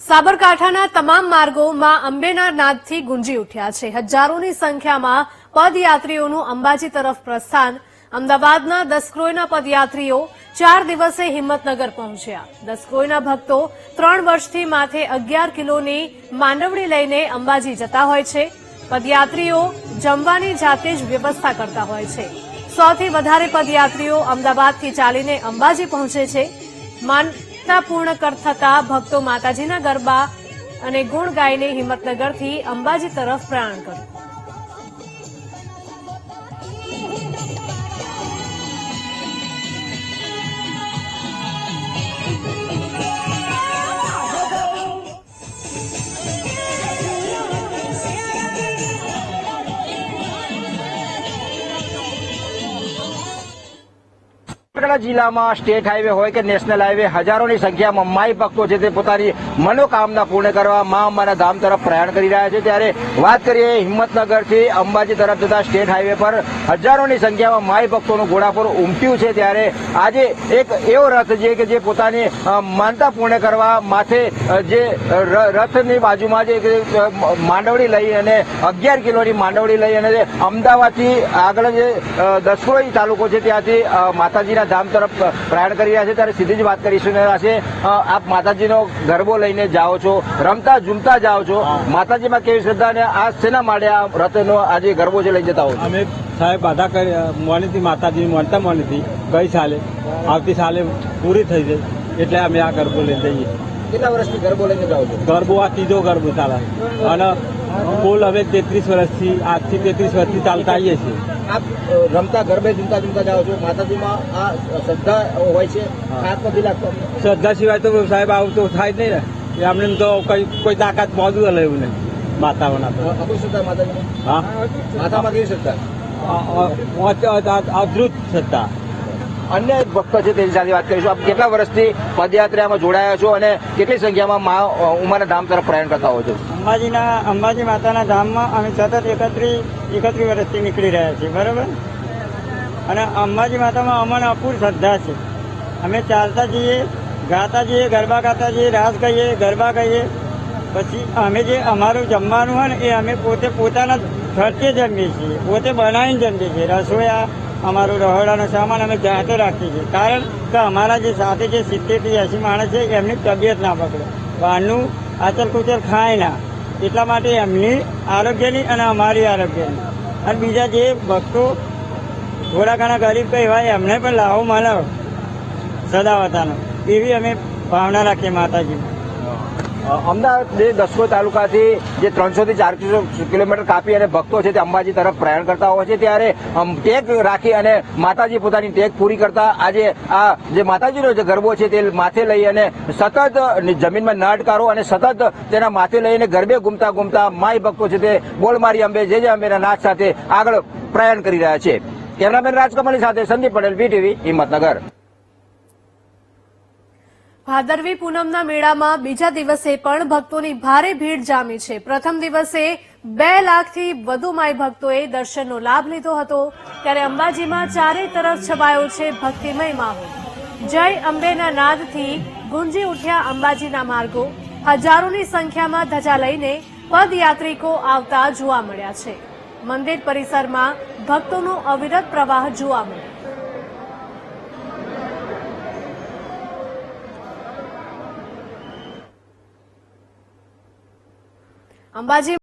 સાબરકાંઠાના તમામ માર્ગો માં અંબેના નાદથી ગુંજી ઉઠ્યા છે. હજારોની સંખ્યામાં પદયાત્રીઓનું અંબાજી તરફ પ્રસ્થાન. અમદાવાદના દસક્રોયના પદયાત્રીઓ ચાર દિવસે હિંમતનગર પહોંચ્યા. દસક્રોયના ભક્તો ત્રણ વર્ષથી માથે અગિયાર કિલોની માંડવડી લઈને અંબાજી જતા હોય છે. પદયાત્રીઓ જમવાની જાતે જ વ્યવસ્થા કરતા હોય છે. સૌથી વધારે પદયાત્રીઓ અમદાવાદથી ચાલીને અંબાજી પહોંચે છે. માનતા પૂર્ણ કર થતા ભક્તો માતાજીના ગરબા અને ગુણ ગાઈને હિંમતનગરથી અંબાજી તરફ પ્રયાણ કર્યું સાબરકાંઠા જિલ્લામાં સ્ટેટ હાઈવે હોય કે નેશનલ હાઈવે હજારોની સંખ્યામાં માઈ ભક્તો છે તે પોતાની મનોકામના પૂર્ણ કરવા મા અંબાના ધામ તરફ પ્રયાણ કરી રહ્યા છે. ત્યારે વાત કરીએ હિંમતનગરથી અંબાજી તરફ જતા સ્ટેટ હાઈવે પર હજારોની સંખ્યામાં માઈ ભક્તોનું ઘોડાપુર ઉમટ્યું છે. ત્યારે આજે એક એવો રથ છે કે જે પોતાની માનતા પૂર્ણ કરવા માથે જે રથની બાજુમાં જે માંડવડી લઈ અને અગિયાર કિલોની માંડવડી લઈ અને અમદાવાદથી આગળ જે અ, દસક્રોઈ તાલુકો છે ત્યાંથી માતાજીના ધામ તરફ પ્રયાણ કરી રહ્યા છે ત્યારે સીધી જ વાત કરીશું એના આપ માતાજીનો ગરબો લઈને જાઓ છો રમતા ઝૂમતા જાઓ છો. માતાજીમાં કેવી શ્રદ્ધા અને આ શેના માટે આ રથનો આજે ગરબો છે લઈ જતા હોય છો? અમે સાહેબ બાધા કરી મોની હતી માતાજી મોનતા મોની હતી ગઈ સાલે આવતી સાલે પૂરી થઈ ગઈ એટલે અમે આ ગરબો લઈ જઈએ. કેટલા વર્ષથી ગરબો લઈને જાઓ છો? ગરબો આ ત્રીજો ગરબો ચાલે. અને કુલ હવે તેત્રીસ વર્ષથી આજથી તેત્રીસ વર્ષથી ચાલતા આવીએ છીએ. આપ રમતા ગરબે ઝૂમતા ઝૂમતા જાઓ છો. માતાજીમાં આ શ્રદ્ધા હોય છે. હાથ નથી લાગતો શ્રદ્ધા સિવાય તો સાહેબ આવું તો થાય જ નહીં ને. એ અમને તો કઈ કોઈ તાકાત મોજું હલે એવું નહીં માતાઓના તો શ્રદ્ધા માતાજી હા. માતામાં કેવી શ્રદ્ધા? અદભુત શ્રદ્ધા. અન્ય એક ભક્ત છે તેની સાથે વાત કરીશું. આપ કેટલા વર્ષથી પદયાત્રામાં જોડાયા છો અને કેટલી સંખ્યામાં મા ઉમાના ધામ તરફ પ્રયાણ કરતા હો છો? અંબાજીના, અંબાજી માતાના ધામમાં અમે સતત એકત્રીસ એકત્રીસ વર્ષથી નીકળી રહ્યા છીએ, બરાબર? અને અંબાજી માતામાં અમને અપૂર શ્રદ્ધા છે. અમે ચાલતા જઈએ, ગાતા જઈએ, ગરબા ગાતા જઈએ, રાસ કહીએ ગરબા કહીએ પછી અમે જે અમારું જમવાનું હોય ને એ અમે પોતે પોતાના ખર્ચે જમીએ છીએ, પોતે બનાવીને જમીએ છીએ, રસોયા અમારું રહોડાનો સામાન અમે જાતે રાખીએ છીએ. કારણ કે અમારા જે સાથે જે સિત્તેરથી એંસી માણસ છે, એમની તબિયત ના પકડે બહારનું આચર કુચર ખાય ના. એટલા માટે એમની આરોગ્યની અને અમારી આરોગ્યની. અને બીજા જે ભક્તો થોડા ઘણા ગરીબ કઈ હોય, એમને પણ લાવો મળે સદાવતાનો. એવી અમે ભાવના રાખીએ માતાજીમાં અમદાવાદ જે દસકો તાલુકાથી જે ત્રણસો થી ચારસો કિલોમીટર કાપી અને ભક્તો છે તે અંબાજી તરફ પ્રયાણ કરતા હોય છે. ત્યારે ટેક રાખી અને માતાજી પોતાની ટેક પૂરી કરતા આજે આ જે માતાજીનો જે ગરબો છે તે માથે લઈ અને સતત જમીનમાં નાટકારો અને સતત તેના માથે લઈને ગરબે ઘૂમતા ઘૂમતા માય ભક્તો છે તે બોલ મારી અંબે, જે જે અંબેના નાચ સાથે આગળ પ્રયાણ કરી રહ્યા છે. કેમેરામેન રાજકમલની સાથે સંદીપ પટેલ વીટીવી હિંમતનગર. ભાદરવી પૂનમના મેળામાં બીજા દિવસે પણ ભક્તોની ભારે ભીડ જામી છે. પ્રથમ દિવસે બે લાખથી વધુ માય ભક્તોએ દર્શનનો લાભ લીધો હતો. ત્યારે અંબાજીમાં ચારે તરફ છવાયો છે ભક્તિમય માહોલ. જય અંબેના નાદથી ગુંજી ઉઠ્યા અંબાજીના માર્ગો. હજારોની સંખ્યામાં ધજા લઈને પદયાત્રિકો આવતા જોવા મળ્યા છે. મંદિર પરિસરમાં ભક્તોનો અવિરત પ્રવાહ જોવા મળ્યો. અંબાજી